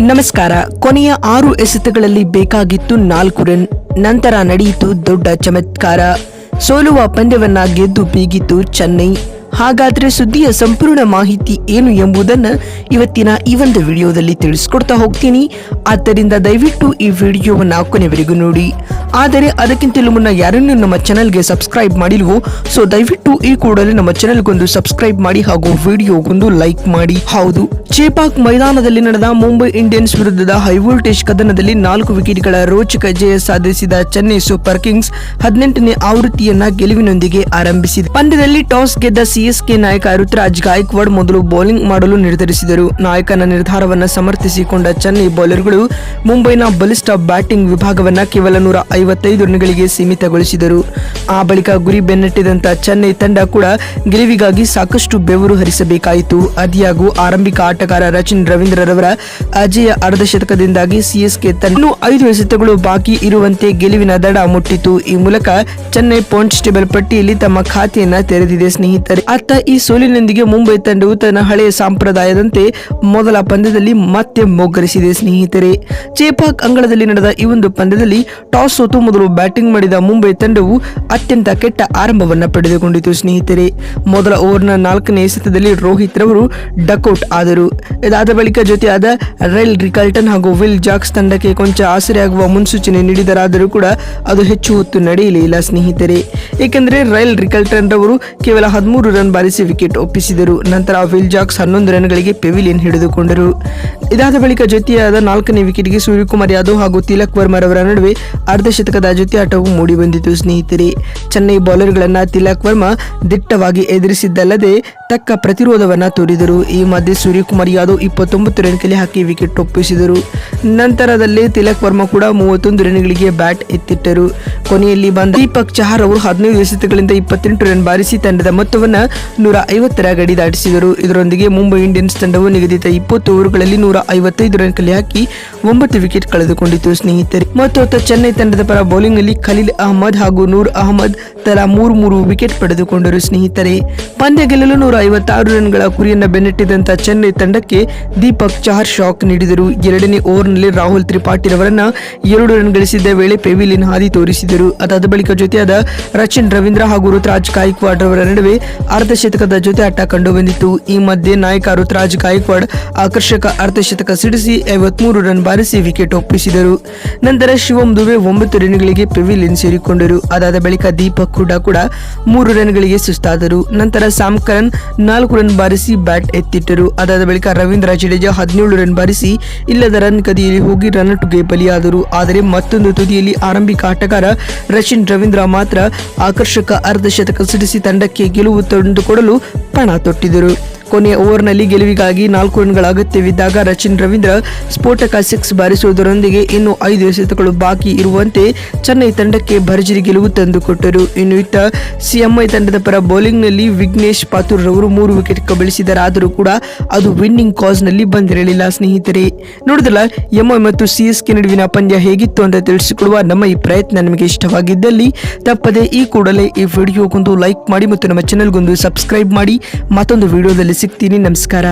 ನಮಸ್ಕಾರ. ಕೊನೆಯ ಆರು ಎಸೆತಗಳಲ್ಲಿ ಬೇಕಾಗಿತ್ತು ನಾಲ್ಕು ರನ್. ನಂತರ ನಡೆಯಿತು ದೊಡ್ಡ ಚಮತ್ಕಾರ. ಸೋಲುವ ಪಂದ್ಯವನ್ನ ಗೆದ್ದು ಬೀಗಿತು ಚೆನ್ನೈ. ಹಾಗಾದ್ರೆ ಸುದ್ದಿಯ ಸಂಪೂರ್ಣ ಮಾಹಿತಿ ಏನು ಎಂಬುದನ್ನ ಇವತ್ತಿನ ಈ ಒಂದು ವಿಡಿಯೋದಲ್ಲಿ ತಿಳಿಸ್ಕೊಡ್ತಾ ಹೋಗ್ತೀನಿ. ಆದ್ದರಿಂದ ದಯವಿಟ್ಟು ಈ ವಿಡಿಯೋವನ್ನ ಕೊನೆವರೆಗೂ ನೋಡಿ. ಆದರೆ ಅದಕ್ಕಿಂತಲೂ ಮುನ್ನ ಯಾರನ್ನೂ ನಮ್ಮ ಚಾನಲ್ಗೆ ಸಬ್ಸ್ಕ್ರೈಬ್ ಮಾಡಿಲ್ವೋ? ಸೊ ದಯವಿಟ್ಟು ಈ ಕೂಡಲೇ ನಮ್ಮ ಚಾನಲ್ಗೊಂದು ಸಬ್ಸ್ಕ್ರೈಬ್ ಮಾಡಿ ಹಾಗೂ ವಿಡಿಯೋಗೊಂದು ಲೈಕ್ ಮಾಡಿ. ಹೌದು. ಚೇಪಾಕ್ ಮೈದಾನದಲ್ಲಿ ನಡೆದ ಮುಂಬೈ ಇಂಡಿಯನ್ಸ್ ವಿರುದ್ಧದ ಹೈ ವೋಲ್ಟೇಜ್ ಕದನದಲ್ಲಿ ನಾಲ್ಕು ವಿಕೆಟ್ಗಳ ರೋಚಕ ಜಯ ಸಾಧಿಸಿದ ಚೆನ್ನೈ ಸೂಪರ್ ಕಿಂಗ್ಸ್ ಹದಿನೆಂಟನೇ ಆವೃತ್ತಿಯನ್ನ ಗೆಲುವಿನೊಂದಿಗೆ ಆರಂಭಿಸಿದೆ. ಪಂದ್ಯದಲ್ಲಿ ಟಾಸ್ ಗೆದ್ದ ಸಿಎಸ್ಕೆ ನಾಯಕ ಋತುರಾಜ್ ಗಾಯಕ್ವಾಡ್ ಮೊದಲು ಬೌಲಿಂಗ್ ಮಾಡಲು ನಿರ್ಧರಿಸಿದರು. ನಾಯಕನ ನಿರ್ಧಾರವನ್ನು ಸಮರ್ಥಿಸಿಕೊಂಡ ಚೆನ್ನೈ ಬೌಲರ್ಗಳು ಮುಂಬೈನ ಬಲಿಷ್ಠ ಬ್ಯಾಟಿಂಗ್ ವಿಭಾಗವನ್ನ ಕೇವಲ ನೂರ ಐವತ್ತೈದು ರನ್ಗಳಿಗೆ ಸೀಮಿತಗೊಳಿಸಿದರು. ಆ ಬಳಿಕ ಗುರಿ ಬೆನ್ನಟ್ಟಿದಂತ ಚೆನ್ನೈ ತಂಡ ಕೂಡ ಗೆಲುವಿಗಾಗಿ ಸಾಕಷ್ಟು ಬೆವರು ಹರಿಸಬೇಕಾಯಿತು. ಅದಿಯಾಗೂ ಆರಂಭಿಕ ಆಟಗಾರ ರಚಿನ್ ರವೀಂದ್ರರವರ ಅಜಯ ಅರ್ಧಶತಕದಿಂದಾಗಿ ಸಿಎಸ್ಕೆ ತನ್ನ ಐದು ಎಸೆತಗಳು ಬಾಕಿ ಇರುವಂತೆ ಗೆಲುವಿನ ದಡ ಮುಟ್ಟಿತು. ಈ ಮೂಲಕ ಚೆನ್ನೈ ಪಾಯಿಂಟ್ಸ್ ಟೇಬಲ್ ಪಟ್ಟಿಯಲ್ಲಿ ತಮ್ಮ ಖಾತೆಯನ್ನ ತೆರೆದಿದೆ ಸ್ನೇಹಿತರೆ. ಅತ್ತ ಈ ಸೋಲಿನೊಂದಿಗೆ ಮುಂಬೈ ತಂಡವು ತನ್ನ ಹಳೆಯ ಸಂಪ್ರದಾಯದಂತೆ ಮೊದಲ ಪಂದ್ಯದಲ್ಲಿ ಮತ್ತೆ ಮೊಗ್ಗರಿಸಿದೆ ಸ್ನೇಹಿತರೆ. ಚೇಪಾಕ್ ಅಂಗಳದಲ್ಲಿ ನಡೆದ ಈ ಒಂದು ಪಂದ್ಯದಲ್ಲಿ ಟಾಸ್ ಸೋತು ಮೊದಲು ಬ್ಯಾಟಿಂಗ್ ಮಾಡಿದ ಮುಂಬೈ ತಂಡವು ಅತ್ಯಂತ ಕೆಟ್ಟ ಆರಂಭವನ್ನು ಪಡೆದುಕೊಂಡಿತು, ಸ್ನೇಹಿತರೆ. ಮೊದಲ ಓವರ್ನ ನಾಲ್ಕನೇ ಎಸೆತದಲ್ಲಿ ರೋಹಿತ್ ರವರು ಡಕೌಟ್ ಆದರು. ಇದಾದ ಬಳಿಕ ಜೊತೆಯಾದ ರೈಲ್ ರಿಕಲ್ಟನ್ ಹಾಗೂ ವಿಲ್ ಜಾಕ್ಸ್ ತಂಡಕ್ಕೆ ಕೊಂಚ ಆಸರೆಯಾಗುವ ಮುನ್ಸೂಚನೆ ನೀಡಿದರಾದರೂ ಕೂಡ ಅದು ಹೆಚ್ಚು ಹೊತ್ತು ನಡೆಯಲಿಲ್ಲ, ಸ್ನೇಹಿತರೆ. ಏಕೆಂದರೆ ರೈಲ್ ರಿಕಲ್ಟನ್ ರವರು ಕೇವಲ ಹದಿಮೂರು ರನ್ ಬಾರಿಸಿ ವಿಕೆಟ್ ಒಪ್ಪಿಸಿದರು. ನಂತರ ವಿಲ್ ಜಾಕ್ಸ್ ಹನ್ನೊಂದು ರನ್ಗಳಿಗೆ ಪೆವಿಲಿಯನ್ ಹಿಡಿದುಕೊಂಡರು. ಇದಾದ ಬಳಿಕ ಜೊತೆಯಾದ ನಾಲ್ಕನೇ ವಿಕೆಟ್ಗೆ ಸೂರ್ಯಕುಮಾರ್ ಯಾದವ್ ಹಾಗೂ ತಿಲಕ್ ವರ್ಮರವರ ನಡುವೆ ಅರ್ಧಶತಕದ ಜೊತೆ ಆಟವು ಮೂಡಿಬಂದಿತು ಸ್ನೇಹಿತರೆ, ಚೆನ್ನೈ ಬೌಲರ್ಗಳನ್ನ ತಿಲಕ್ ವರ್ಮಾ ದಿಟ್ಟವಾಗಿ ಎದುರಿಸಿದ್ದಲ್ಲದೆ ತಕ್ಕ ಪ್ರತಿರೋಧವನ್ನ ತೋರಿದರು. ಈ ಮಧ್ಯೆ ಸೂರ್ಯಕುಮಾರ್ ಯಾದವ್ ಇಪ್ಪತ್ತೊಂಬತ್ತು ರನ್ ಕಲೆ ಹಾಕಿ ವಿಕೆಟ್ ಒಪ್ಪಿಸಿದರು. ನಂತರದಲ್ಲಿ ತಿಲಕ್ ವರ್ಮಾ ಕೂಡ ಮೂವತ್ತೊಂದು ರನ್ಗಳಿಗೆ ಬ್ಯಾಟ್ ಎತ್ತಿಟ್ಟರು. ಕೊನೆಯಲ್ಲಿ ಬಂದ ದೀಪಕ್ ಚಹಾರ್ ಅವರು ಹದಿನೈದು ಎಸೆತಗಳಿಂದ ಇಪ್ಪತ್ತೆಂಟು ರನ್ ಬಾರಿಸಿ ತಂಡದ ಮೊತ್ತವನ್ನ ನೂರ ಐವತ್ತರ ಗಡಿ ದಾಟಿಸಿದರು. ಇದರೊಂದಿಗೆ ಮುಂಬೈ ಇಂಡಿಯನ್ಸ್ ತಂಡವು ನಿಗದಿತ ಇಪ್ಪತ್ತು ಓವರ್ಗಳಲ್ಲಿ ನೂರ ಐವತ್ತೈದು ರನ್ ಕಲೆ ಹಾಕಿ ಒಂಬತ್ತು ವಿಕೆಟ್ ಕಳೆದುಕೊಂಡಿತು. ಸ್ನೇಹಿತರೆ ಮತ್ತೊತ್ತ ಚೆನ್ನೈ ತಂಡದ ಪರ ಬೌಲಿಂಗ್ನಲ್ಲಿ ಖಲೀಲ್ ಅಹಮದ್ ಹಾಗೂ ನೂರ್ ಅಹಮದ್ ತಲಾ ಮೂರು ಮೂರು ವಿಕೆಟ್ ಪಡೆದುಕೊಂಡರು ಸ್ನೇಹಿತರೆ. ಪಂದ್ಯ ಗೆಲ್ಲಲು ನೂರ ಐವತ್ತಾರು ರನ್ಗಳ ಕುರಿಯನ್ನು ಬೆನ್ನಟ್ಟಿದಂತ ಚೆನ್ನೈ ತಂಡಕ್ಕೆ ದೀಪಕ್ ಚಹರ್ ಶಾಕ್ ನೀಡಿದರು. ಎರಡನೇ ಓವರ್ನಲ್ಲಿ ರಾಹುಲ್ ತ್ರಿಪಾಠಿರವರನ್ನ ಎರಡು ರನ್ ಗಳಿಸಿದ್ದ ವೇಳೆ ಪೆವಿಲಿನ್ ಹಾದಿ ತೋರಿಸಿದರು. ಅದಾದ ಬಳಿಕ ಜೊತೆಯಾದ ರಚಿನ್ ರವೀಂದ್ರ ಹಾಗೂ ಋತುರಾಜ್ ಗಾಯಕ್ವಾಡ್ ರವರ ನಡುವೆ ಅರ್ಧಶತಕದ ಜೊತೆ ಆಟ ಕಂಡು ಬಂದಿತ್ತು ಈ ಮಧ್ಯೆ ನಾಯಕ ಋತುರಾಜ್ ಗಾಯಕ್ವಾಡ್ ಆಕರ್ಷಕ ಅರ್ಧಶತಕ ಸಿಡಿಸಿ ಐವತ್ಮೂರು ರನ್ ಬಾರಿಸಿ ವಿಕೆಟ್ ಒಪ್ಪಿಸಿದರು. ನಂತರ ಶಿವಂ ದುಬೆ ಒಂಬತ್ತು ರನ್ಗಳಿಗೆ ಪೆವಿಲಿಯನ್ ಸೇರಿಕೊಂಡರು. ಅದಾದ ಬಳಿಕ ದೀಪಕ್ ಕೂಡ ಕೂಡ ಮೂರು ರನ್ಗಳಿಗೆ ಸುಸ್ತಾದರು. ನಂತರ ಸಾಮ್ ಕರನ್ ನಾಲ್ಕು ರನ್ ಬಾರಿಸಿ ಬ್ಯಾಟ್ ಎತ್ತಿಟ್ಟರು. ಅದಾದ ಬಳಿಕ ರವೀಂದ್ರ ಜಡೇಜಾ ಹದಿನೇಳು ರನ್ ಬಾರಿಸಿ ಇಲ್ಲದ ರನ್ ಕದಿಯಲ್ಲಿ ಹೋಗಿ ರನ್ ಔಟ್ಗೆ ಬಲಿಯಾದರು. ಆದರೆ ಮತ್ತೊಂದು ತುದಿಯಲ್ಲಿ ಆರಂಭಿಕ ಆಟಗಾರ ರಚಿನ್ ರವೀಂದ್ರ ಮಾತ್ರ ಆಕರ್ಷಕ ಅರ್ಧಶತಕ ಸಿಡಿಸಿ ತಂಡಕ್ಕೆ ಗೆಲುವು ತಂದುಕೊಡಲು ಪಣ ತೊಟ್ಟಿದರು. ಕೊನೆಯ ಓವರ್ನಲ್ಲಿ ಗೆಲುವಿಗಾಗಿ ನಾಲ್ಕು ರನ್ಗಳ ಅಗತ್ಯವಿದ್ದಾಗ ರಚಿನ್ ರವೀಂದ್ರ ಸ್ಫೋಟಕ ಸಿಕ್ಸ್ ಬಾರಿಸುವುದರೊಂದಿಗೆ ಇನ್ನು ಐದು ಎಸೆತಗಳು ಬಾಕಿ ಇರುವಂತೆ ಚೆನ್ನೈ ತಂಡಕ್ಕೆ ಭರ್ಜರಿ ಗೆಲುವು ತಂದುಕೊಟ್ಟರು. ಇನ್ನು ಇತ್ತ ಸಿಎಂಐ ತಂಡದ ಪರ ಬೌಲಿಂಗ್ನಲ್ಲಿ ವಿಘ್ನೇಶ್ ಪಾತೂರ್ ರವರು ಮೂರು ವಿಕೆಟ್ ಕಬಳಿಸಿದರಾದರೂ ಕೂಡ ಅದು ವಿನ್ನಿಂಗ್ ಕಾಸ್ನಲ್ಲಿ ಬಂದಿರಲಿಲ್ಲ. ಸ್ನೇಹಿತರೆ ನೋಡಿದಲ್ಲ ಎಂಐ ಮತ್ತು ಸಿಎಸ್ಕೆ ನಡುವಿನ ಪಂದ್ಯ ಹೇಗಿತ್ತು ಅಂತ ತಿಳಿಸಿಕೊಡುವ ನಮ್ಮ ಈ ಪ್ರಯತ್ನ ನಿಮಗೆ ಇಷ್ಟವಾಗಿದ್ದಲ್ಲಿ ತಪ್ಪದೆ ಈ ಕೂಡಲೇ ಈ ವಿಡಿಯೋಗೊಂದು ಲೈಕ್ ಮಾಡಿ ಮತ್ತು ನಮ್ಮ ಚಾನೆಲ್ಗೊಂದು ಸಬ್ಸ್ಕ್ರೈಬ್ ಮಾಡಿ. ಮತ್ತೊಂದು ವಿಡಿಯೋದಲ್ಲಿ ಸಿಗ್ತೀನಿ ನಮಸ್ಕಾರ